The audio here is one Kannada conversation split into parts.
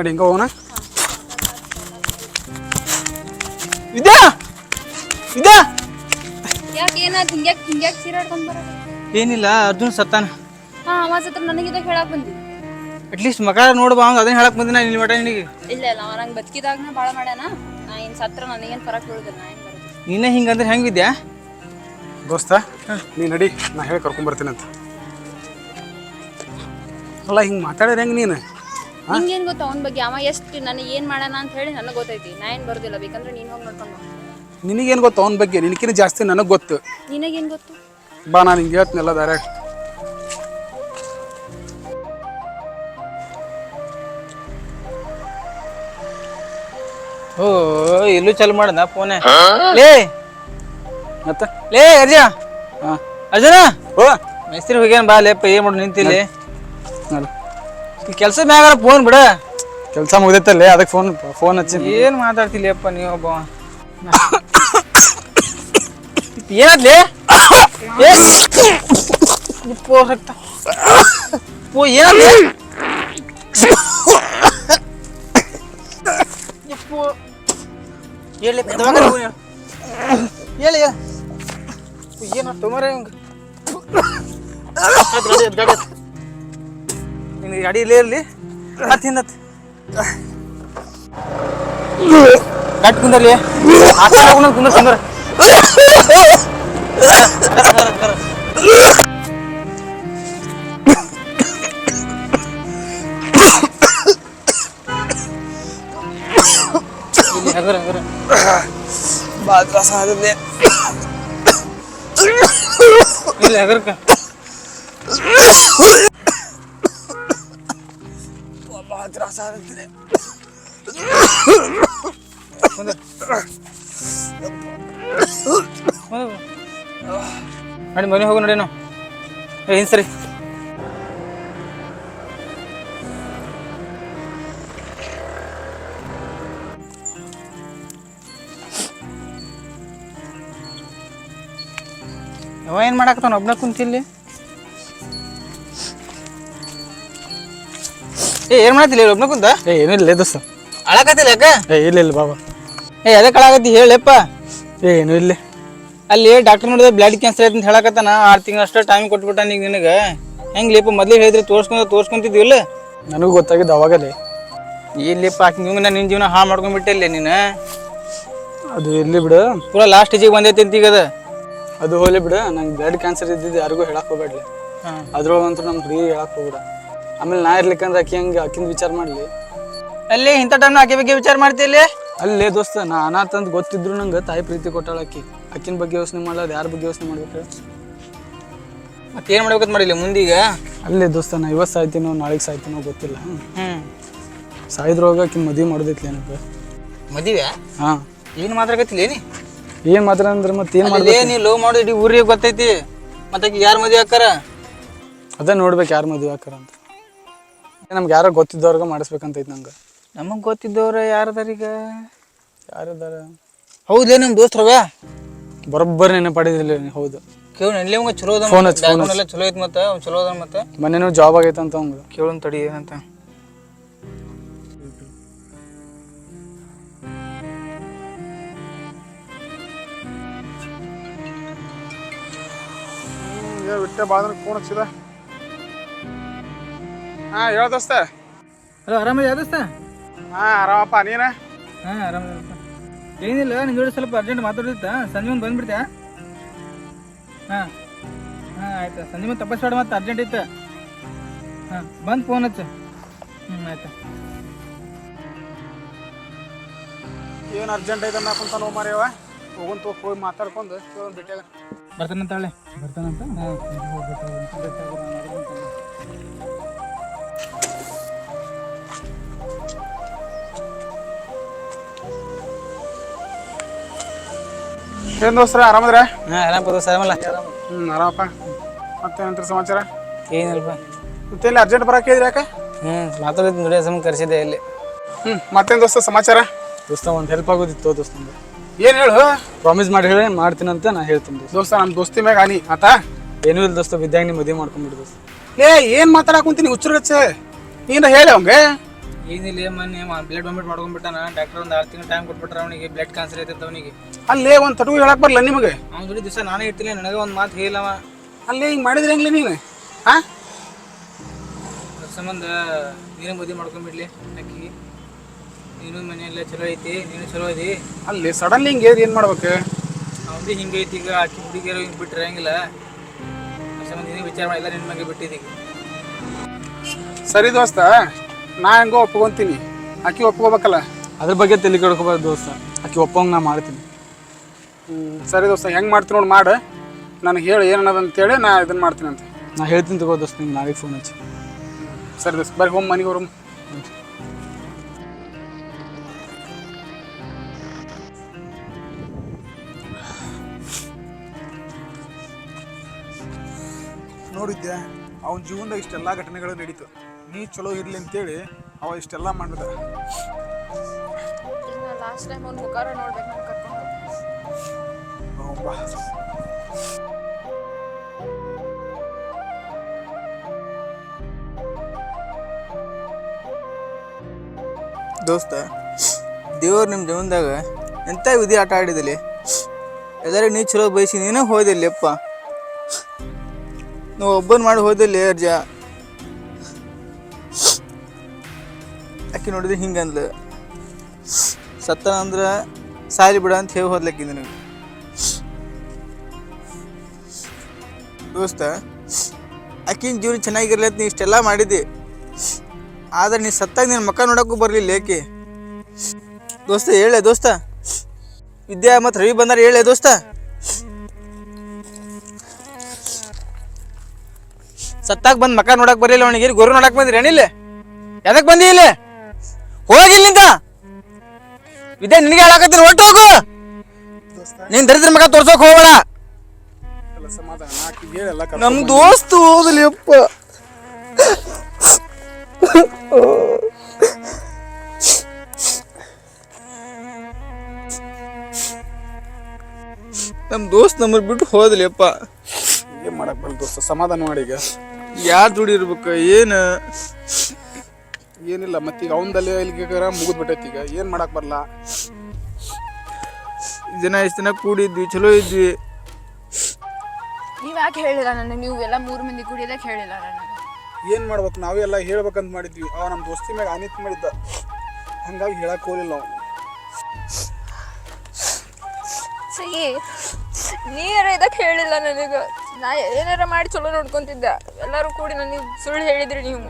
ನಡಿ ಹಿಂಗ ಹೋಗೋಣ ವಿದ್ಯಾ! ವಿದ್ಯಾ! ಯಾಕೆ ಏನಾಯ್ತು ಹಿಂಗ್ಯಾಕ್ ಹಿಂಗ್ಯಾಕ್ ಬರೋದು? ಏನಿಲ್ಲ ಅರ್ಜುನ್ ಸತ್ತಾನ. ಹಾ ಅವಾಜ್ ನನಗೆ ನನಗಿದ ಹೇಳಕ್ ಬಂದಿ. ಅಟ್ಲೀಸ್ಟ್ ಮಗ ನೋಡ್ಬಾ ಅವ್ನು ಅದನ್ನ ಹೇಳಕ್ ಬಂದಿನ ಇಲ್ಲಿ ಮಟ ನಿನಗೆ. ಇಲ್ಲ ಇಲ್ಲ ಅವ ನಂಗೆ ಬದುಕಿದಾಗ ಭಾಳ ಮಾಡ್ಯಾನ. ನಾ ಏನ್ ಸತ್ರ ನನಗೇನು ಫರಕ್ ಬೀಳುದಿಲ್ಲ ನಾ ಏನ್ ಬರೋದು ನೀನೇ ಹಿಂಗಂದ್ರೆ ಹೆಂಗಿದ್ಯಾ ದೋಸ್ತ ನೀ ನಡಿ ನಾ ಹೇಳಿ ಕರ್ಕೊಂಬರ್ತೀನಿ ಅಂತ. ಅಲ್ಲ ಹಿಂಗೆ ಮಾತಾಡಿದ್ರೆ ಹೆಂಗೆ ನೀನು? ನಿಂಗೇನ್ ಗೊತ್ತ ಅವನ ಬಗ್ಗೆ? ಅವ ಎಷ್ಟು ನನಗೆ ಏನ್ ಮಾಡೋಣ ಅಂತ ಹೇಳಿ ನನಗೆ ಗೊತ್ತೈತಿ. ನಾ ಏನ್ ಬರೋದಿಲ್ಲ ಬೇಕಂದ್ರೆ ನೀನ್ ಹೋಗಿ ನೋಡ್ಕೊಂಡು ನಿನಗೇನ್ ಗೊತ್ತ ಗೊತ್ತು ಅವನ ಬಗ್ಗೆ? ನಿನಕಿನ ಜಾಸ್ತಿ ನನಗೆ ಗೊತ್ತು. ನಿನಗೇನ್ ಗೊತ್ತು? ಬಾ ನಾನು ಹಿಂಗೆ ಹೇಳ್ತೀನಲ್ಲ ಡೈರೆಕ್ಟ್ ಓ ಇಲ್ಲೂ ಚಾಲು ಮಾಡದ ಫೋನ್ ಲೇ! ಮತ್ತೆ? ಲೇ ಅರ್ಜ ಹಾಂ. ಅರ್ಜುನ! ಓ! ಮೇಸ್ತ್ರಿ ಹೋಗ್ಯಾನ ಬಾ ಲೇಪ ಏನ್ ಮಾಡು ನಿಂತಿಲ್ಲಿ? ನೋಡು. ಕೆಲಸ ಮ್ಯಾಗಾರ ಫೋನ್ ಬಿಡ. ಕೆಲಸ ಮುಗ್ದೈತಲ್ಲೇ ಅದಕ್ಕೆ ಫೋನ್ ಫೋನ್ ಹಚ್ಚಿ. ಏನ್ ಮಾತಾಡ್ತಿಲ್ಲಪ್ಪ ನೀವು ಒಬ್ಬ ಏನಾದ್ಲಿ? ಏ! ಉಪ್ಪು ರಕ್ತ. ಓ ಏನಾದ್ಲಿ? ಉಪ್ಪು ಹೇಳಿ ಹೇಳಿ ಏನು ತೊಮರೆ ನಿನಗೆ ಗಾಡಿ ಇಲ್ಲೇ ಇರಲಿ ಹತ್ತು ಹಿಂದತ್ತು ಗಟ್ ಕುಂದರ್ಲಿ ಹಾಸ್ಟೆಲ್ ಕುಂದ್ರ ಕುಂದ್ರ ಭಾಳ ತ್ರಾಸ ಆಗದೆ ಇಲ್ಲ ಹಗರ್ಕ ಭಾಳ ತ್ರಾಸ ಆಗತ್ತಿದೆ ನಡಿ, ಮನೆ ಹೋಗು, ನಡಿ ನಾವು ಏನ್ ಸರಿ. ಅವ ಏನ್ ಮಾಡಾಕತ್ತಾನ? ಒಬ್ನ ಕುಂತಿಲ್ಲಿ? ಏ ಏನ್ ಮಾಡತ್ತಿಲ್ಲ ಒಬ್ನ ಕುಂತ? ಏ ಏನಿಲ್ಲ ದೋಸ್ತ. ಅಳಕತ್ತಿಲ್ಲ ಯಾಕ? ಏ ಇಲ್ಲ ಇಲ್ಲ ಬಾಬಾ. ಏ ಅದಕ್ಕೆ ಅಳಾಕತ್ತಿ ಹೇಳಪ್ಪ. ಏ ಏನು ಇಲ್ಲ. ಅಲ್ಲಿ ಡಾಕ್ಟರ್ ನೋಡಿದ್ರೆ ಬ್ಲಡ್ ಕ್ಯಾನ್ಸರ್ ಐತೆ ಅಂತ ಹೇಳಕತ್ತಾನ ಆರು ತಿಂಗಳು ಅಷ್ಟೇ ಟೈಮ್ ಕೊಟ್ಬಿಟ್ಟ ಈಗ ನಿನಗೆ. ಹೆಂಗ್ ಲೇಪ ಮೊದಲೇ ಹೇಳಿದ್ರೆ ತೋರ್ಸ್ಕೊಂಡ್ ತೋರ್ಸ್ಕೊಂತಿದ್ವಿಲ್ಲ ನನಗೂ ಗೊತ್ತಾಗಿದ್ದು ಅವಾಗಲೇ ಇಲ್ಲಿಪ್ಪ ನಿಮ್ಗೆ ನಿನ್ನ ಜೀವನ ಹಾಳು ಮಾಡ್ಕೊಂಡ್ಬಿಟ್ಟಿಲ್ಲ ನೀನು? ಅದು ಇರ್ಲಿ ಬಿಡು. ಪೂರಾ ಲಾಸ್ಟ್ ಸ್ಟೇಜಿಗೆ ಬಂದೈತಿ ಅಂತ ಈಗ ಅದು. ಅದು ಹೋಗ್ಲಿ ಬಿಡು ನಂಗೆ ಬ್ಲಡ್ ಕ್ಯಾನ್ಸರ್ ಇದ್ದಿದ್ದು ಯಾರಿಗೂ ಹೇಳಕ್ ಹೋಗ್ಬೇಡ್ಲಿ. ಅದ್ರೊಳಗಂತೂ ನಮ್ಮ ಫ್ರೀ ಹೇಳಕ್ ಹೋಗ್ಬಿಡ. ಆಮೇಲೆ ನಾ ಇರ್ಲಿಕ್ಕಂದ್ರೆ ಆಕಿ ಹಂಗೆ ಆಕಿಂದ ವಿಚಾರ ಮಾಡಲಿ. ಅಲ್ಲಿ ಇಂಥ ಟೈಮ್ ಆಕೆ ಬಗ್ಗೆ ವಿಚಾರ ಮಾಡ್ತಿಲ್ಲ ಅಲ್ಲೇ ದೋಸ್ತ ನಾ ಅನಾಥ ಅಂತ ಗೊತ್ತಿದ್ರು ನಂಗೆ ತಾಯಿ ಪ್ರೀತಿ ಕೊಟ್ಟಾಳ ಆಕಿ. ಆಕಿನ ಬಗ್ಗೆ ಯೋಚನೆ ಮಾಡೋದು ಯಾರ ಬಗ್ಗೆ ಯೋಚನೆ ಮಾಡ್ಬೇಕು ಮತ್ತೆ ಏನು ಮಾಡ್ಬೇಕಂತ ಮಾಡಿಲ್ಲ ಮುಂದೀಗ? ಅಲ್ಲೇ ದೋಸ್ತ ನಾ ಇವತ್ತು ಸಾಯ್ತೀನೋ ನಾಳೆಗೆ ಸಾಯ್ತೀನೋ ಗೊತ್ತಿಲ್ಲ. ಹ್ಞೂ ಸಾಯ್ದ್ರೊಳಗೆ ಆಕಿನ ಮದುವೆ ಮಾಡೋದೈತ್ಲಿ ಏನಪ್ಪ? ಮದುವೆ ಹಾಂ. ಏನು ಮಾತಾಡಕತ್ತಿಲ್ಲ ಏನಿ ಏನು ಮಾತ್ರ ಅಂದ್ರೆ ಮತ್ತೆ ಏನು ಅಲ್ಲೇ ನೀ ಲವ್ ಮಾಡೋದು ಇಡೀ ಊರಿಗೆ ಗೊತ್ತೈತಿ. ಮತ್ತೆ ಯಾರು ಮದುವೆ ಹಾಕಾರ ಅದೇ ನೋಡ್ಬೇಕು ಯಾರು ಮದುವೆ ಹಾಕಾರ ಅಂತ. ನಮ್ಗೆ ಯಾರೋ ಗೊತ್ತಿದ್ದವ್ರಿಗೆ ಮಾಡಿಸ್ಬೇಕಂತೈತಿ ನಂಗೆ. ನಮಗೆ ಗೊತ್ತಿದ್ದವ್ರ ಯಾರದಾರೀಗ ಯಾರಿದ್ದಾರೆ ಹೌದ್ಲೇ ನಮ್ಮ ದೋಸ್ತ್ರವ ಬರೋಬ್ಬರಿ ನೆನಪಾಡಿದಿಲ್ಲ ಹೌದು. ಕೇಳು ಎಲ್ಲಿ ಅವಂಗ ಚಲೋ ಅದ Phone ಹಚ್ಚು, phone ಎಲ್ಲ ಚಲೋ ಐತೆ ಮತ್ತೆ ಅವ್ನು ಚಲೋ ಅದ ಮತ್ತೆ. ಮೊನ್ನೆನೂ ಜಾಬ್ ಆಗೈತೆ ಅಂತ ಅವ್ನು ಕೇಳೋನ್ ತಡಿ ಏನಂತ. ಬಿಟ್ಟೆ ಬಾದ್ರೆ ಫೋನ್ ಹಚ್ಚಿದ. ಹಾಂ ಹೇಳ ದೋಸ್ತ. ಹಲೋ ಆರಾಮ ದೋಸ್ತ? ಹಾಂ ಆರಾಮಪ್ಪ ನೀನ? ಹಾಂ ಆರಾಮ ಏನಿಲ್ಲ ನಿನ್ನ ಜೋಡಿ ಸ್ವಲ್ಪ ಅರ್ಜೆಂಟ್ ಮಾತಾಡಿತ್ತ ಸಂಜೆ ಮುಂದೆ ಬಂದ್ಬಿಡ್ತ್ಯಾ? ಹಾಂ. ಹಾಂ ಆಯ್ತು. ಸಂಜೆ ಮುಂದೆ ತಪ್ಪಿಸ್ಬೇಡ ಮತ್ತೆ ಅರ್ಜೆಂಟ್ ಇತ್ತು. ಹಾಂ ಬಂದು ಫೋನ್ ಹಚ್ಚು. ಹ್ಞೂ ಆಯ್ತು. ಏನು ಅರ್ಜೆಂಟ್ ಐತೆ ಅನ್ನಕೊಂತ ನಾವು ಮಾರ್ಯವ ಹೋಗಂತ ಹೋಗಿ ಮಾತಾಡ್ಕೊಂಡು ಕೇಳೋನ್ ಬಿಟ್ಟಾಗ ಬರ್ತಾನಂತ ಹೇಳಿ ಬರ್ತಾನಂತ? ಹಾಂ. ಏನು ದೋಸ್ತರ ಆರಾಮದ್ರ? ಹಾಂ ಆರಾಮ ಪದ ಸರಮಲ್ಲ ಹ್ಞೂ ಆರಾಮಪ್ಪ. ಮತ್ತೇನಂತ ಸಮಾಚಾರ? ಏನಿಲ್ಲಪ್ಪ. ಮತ್ತೆ ಇಲ್ಲಿ ಅರ್ಜೆಂಟ್ ಬರಕ್ಕೆ ಇದ್ರಿ ಯಾಕೆ? ಹ್ಞೂ ಮಾತಾಡಿದ್ ನುಡಿಯೋ ಸಮ ಕರೆಸಿದೆ ಇಲ್ಲಿ. ಹ್ಞೂ ಮತ್ತೇನು ದೋಸ್ತ ಸಮಾಚಾರ? ದೋಸ್ತ ಒಂದು ಹೆಲ್ಪ್ ಆಗೋದಿತ್ತು ದೋಸ್ತ ಏನು ಹೇಳು? ಪ್ರಾಮಿಸ್ ಮಾಡಿ ಹೇಳಿ ಅಂತ ನಾ ಹೇಳ್ತೀನಿ ದೋಸ್ತ. ನಮ್ಮ ದೋಸ್ತಿ ಮ್ಯಾಗ ಆನಿ ಆತ? ಏನೂ ಇಲ್ಲ ದೋಸ್ತ ವಿದ್ಯಾಗ ನೀ ಮದುವೆ ಮಾಡ್ಕೊಂಡ್ಬಿಡು ದೋಸ್ತ. ಏ ಏನು ಮಾತಾಡಕ್ ಕುಂತೀನಿ ಹುಚ್ಚರ್ಗಚ್ಚೆ. ನೀನು ಹೇಳಿ ಅವಂಗೆ. ಏನಿಲ್ಲ ಮೊನ್ನೆ ಬ್ಲಡ್ ವಾಮಿಟ್ ಮಾಡ್ಕೊಂಡ್ಬಿಟ್ಟಾನ. ಡಾಕ್ಟರ್ ಒಂದು ಆರು ತಿಂಗಳು ಟೈಮ್ ಕೊಟ್ಬಿಟ್ರ ಅವನಿಗೆ ಬ್ಲಡ್ ಕ್ಯಾನ್ಸರ್ ಐತೆ ಅವನಿಗೆ. ಅಲ್ಲೇ ಒಂದು ತಟು ಹೇಳಕ್ ಬರಲ್ಲ ನಿಮಗೆ? ಅವ್ನ ಜೋಡಿ ದಿವಸ ನಾನೇ ಇರ್ತೀನಿ ನನಗೆ ಒಂದು ಮಾತು ಹೇಳಿಲ್ಲವ ಅಲ್ಲೇ ಹಿಂಗೆ ಮಾಡಿದ್ರೆ ಹೆಂಗ್ಲಿ ನೀನು? ಹಾಂ ಸಂಬಂಧ ನೀನು ಮದುವೆ ಮಾಡ್ಕೊಂಡ್ಬಿಡ್ಲಿ ಅಕ್ಕಿ. ನೀನು ಮನೆಯಲ್ಲ ಚಲೋ ಐತಿ ನೀನು ಚಲೋ ಐತಿ ಅಲ್ಲಿ ಸಡನ್ಲಿ ಹಿಂಗೆ ಏನು ಮಾಡ್ಬೇಕು? ಅವ್ನು ಹಿಂಗೆ ಐತಿ ಈಗ ಆಕಿ ಹುಡುಗಿಯರು ಹಿಂಗೆ ಬಿಟ್ರೆ ಹಂಗಿಲ್ಲ. ಸಂಬಂಧ ನೀನು ವಿಚಾರ ಮಾಡಿಲ್ಲ ನಿನ್ನ ಮಗ ಬಿಟ್ಟಿದ್ದೀಗ ಸರಿ ದೋಸ್ತ. ನಾ ಹೆಂಗೋ ಒಪ್ಕೊಂತೀನಿ. ಆಕಿ ಒಪ್ಕೋಬೇಕಲ್ಲ? ಅದ್ರ ಬಗ್ಗೆ ತಲೆ ಕೆಡ್ಕೋಬಾರ್ದು ದೋಸ್ತ. ಆಕಿ ಒಪ್ಪಂಗೆ ನಾ ಮಾಡ್ತೀನಿ. ಹ್ಮ್, ಸರಿ ದೋಸ್ತ ಹೆಂಗೆ ಮಾಡ್ತೀನಿ ನೋಡಿ ಮಾಡು. ನನಗೆ ಹೇಳು ಏನನ್ನದ ಅಂತೇಳಿ ನಾ ಇದನ್ನು ಮಾಡ್ತೀನಿ ಅಂತ. ನಾ ಹೇಳ್ತೀನಿ ತಗೋ ದೋಸ್ತ ನಿಂಗೆ ನಾಳೆಗೆ ಫೋನ್ ಹಚ್ಚಿ. ಸರಿ ದೋಸ್ತ ಬರ್ರಿ ಹೋಮ್ ಮನೆಗೆ ಹೋಮ್. ನೋಡಿದ್ದೆ ಅವನ ಜೀವನದಾಗ ಇಷ್ಟೆಲ್ಲ ಘಟನೆಗಳು ನಡೀತು. ನೀ ಚಲೋ ಇರಲಿ ಅಂತೇಳಿ ಅವ ಇಷ್ಟೆಲ್ಲ ಮಾಡಿದ. ಲಾಸ್ಟ್ ಟೈಮ್ ಅವ್ನ ಮುಖಾರ ನೋಡ್ಬೇಕು ನಾನು ಕರ್ಕೊಂಡು ಅವ್ನ್ ಬಾ. ದೋಸ್ತ ದೇವ್ರು ನಿಮ್ಮ ಜೀವನದಾಗ ಎಂಥ ವಿಧಿ ಆಟ ಆಡಿದಲ್ಲಿ ಎಲ್ಲಾರು ನೀ ಚಲೋ ಬಯಸಿ ನೀನೇ ಹೋದಿಲ್ಲಪ್ಪ ನೀವು ಒಬ್ಬನ್ ಮಾಡಿ ಹೋದಿಲ್ಲ ಅರ್ಜ. ಆಕಿ ನೋಡಿದ್ರೆ ಹಿಂಗಂದ್ಲು ಸತ್ತ ಅಂದ್ರೆ ಸಾರಿ ಬಿಡ ಅಂತ ಹೇಳಿ ಹೋದ್ಲಕ್ಕಿ ನನಗೆ ದೋಸ್ತ, ಆಕಿನ ಜೀವನ ಚೆನ್ನಾಗಿರ್ಲಿ ಅಂತ ನೀ ಇಷ್ಟೆಲ್ಲ ಮಾಡಿದ್ದಿ. ಆದ್ರೆ ನೀ ಸತ್ತಾಗ ನಿನ್ನ ಮಕ್ಕ ನೋಡೋಕ್ಕೂ ಬರಲಿಲ್ಲ ಏಕೆ? ದೋಸ್ತ, ಹೇಳೆ ದೋಸ್ತ. ವಿದ್ಯಾ ಮತ್ತು ರವಿ ಬಂದಾರ, ಹೇಳೆ ದೋಸ್ತ. ಸತ್ತಾಗ ಬಂದು ಮಕ್ಕ ನೋಡಕ್ಕೆ ಬರಲಿಲ್ಲ ಅವನಿಗೆ ಗೊರು ನೋಡಕ್ಕೆ ಬಂದ್ರಿ ಏನಿಲ್ಲ? ಎದಕ್ ಬಂದಿ ಇಲ್ಲಿ? ಹೋಗಿಲ್ಲ ಇದೇ ನಿನಗೆ ಹೇಳಾಕತ್ತೀನಿ ಒಟ್ಟು ಹೋಗು. ನೀನ್ ದರಿದ್ರ ಮಗ ತೋರ್ಸೋಕ್ ಹೋಗೋಣ ನಮ್ ದೋಸ್ತು ಹೋಗಲಿ ಅಪ್ಪ. ನಮ್ ದೋಸ್ತ್ ನಮ್ಮನ್ನ ಬಿಟ್ಟು ಹೋದ್ಲಿ ಅಪ್ಪ. ಏನ್ ಮಾಡಕ್ ಬರಲ್ಲ ದೋಸ್ತ? ಸಮಾಧಾನ ಮಾಡಿ ಈಗ. ಯಾರ್ ಏನು ಇರ್ಬೇಕು ಏನ? ಏನಿಲ್ಲ ಮತ್ತೀಗ ಅವನದಲ್ಲಿ ಇಲ್ಲಿಗೆ ಮುಗಿದ್ ಬಿಟ್ಟೈತಿ ಈಗ. ಏನು ಮಾಡಕ್ಕೆ ಬರಲ್ಲ ಜನ ಇಷ್ಟ ದಿನ ಕೂಡಿದ್ವಿ ಚಲೋ ಇದ್ವಿ. ನೀವು ಯಾಕೆ ಹೇಳಿಲ್ಲ ನನಗೆ ನೀವು ಎಲ್ಲ ಮೂರು ಮಂದಿ ಕುಡಿಯೋದಕ್ಕೆ ಹೇಳಿಲ್ಲ ನನಗೆ ಏನು ಮಾಡ್ಬೇಕು? ನಾವೆಲ್ಲ ಹೇಳ್ಬೇಕಂತ ಮಾಡಿದ್ವಿ. ಅವ ನಮ್ಮ ದೋಸ್ತಿ ಮ್ಯಾಗ ಅನಿತ್ ಮಾಡಿದ್ದ. ಹಂಗಾಗಿ ಹೇಳಕ್ಕೆ ಹೋಗಲಿಲ್ಲ ಅವನು. ಸಹಿ ನೀರ ಇದಕ್ಕೆ ಹೇಳಿಲ್ಲ ನನಗೆ? ನಾ ಏನಾರ ಮಾಡಿ ಚಲೋ ನೋಡ್ಕೊಂತಿದ್ದೆ. ಎಲ್ಲರೂ ಕೂಡಿ ನನಗೆ ಸುಳ್ಳು ಹೇಳಿದ್ರಿ ನೀವು.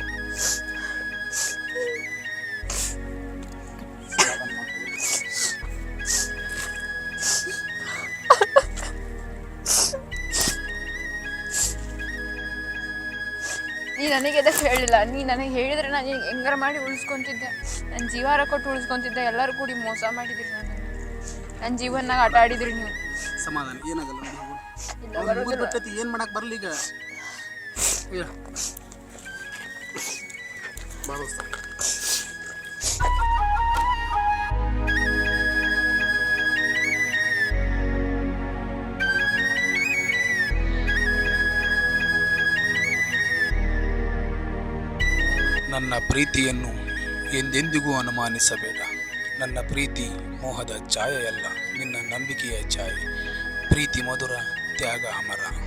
ನೀ ನನಗೆ ಎದಕ್ಕೆ ಹೇಳಿಲ್ಲ? ನೀ ನನಗೆ ಹೇಳಿದ್ರೆ ನಾನು ಈಗ ಹೆಂಗಾರ ಮಾಡಿ ಉಳಿಸ್ಕೊಂತಿದ್ದೆ. ನನ್ನ ಜೀವಾರ ಕೊಟ್ಟು ಉಳಿಸ್ಕೊಂತಿದ್ದೆ. ಎಲ್ಲರೂ ಕೂಡಿ ಮೋಸ ಮಾಡಿದ್ರಿ ನಾನು. ನನ್ನ ಜೀವನಾಗ ಆಟ ಆಡಿದ್ರಿ ನೀವು. ಸಮಾಧಾನ. ಏನಾಗಲ್ಲ ಇಲ್ಲ ಬರೋದಿಲ್ಲ. ಬಿಟ್ಟೈತಿ. ಏನು ಮಾಡಕ್ ಬರಲಿ ಈಗ? ಹೇಳ. ಬಾ ದೋಸ್ತ. ನನ್ನ ಪ್ರೀತಿಯನ್ನು ಎಂದೆಂದಿಗೂ ಅನುಮಾನಿಸಬೇಡ. ನನ್ನ ಪ್ರೀತಿ ಮೋಹದ ಛಾಯೆಯಲ್ಲ, ನಿನ್ನ ನಂಬಿಕೆಯ ಛಾಯೆ. ಪ್ರೀತಿ ಮಧುರ, ತ್ಯಾಗ ಅಮರ.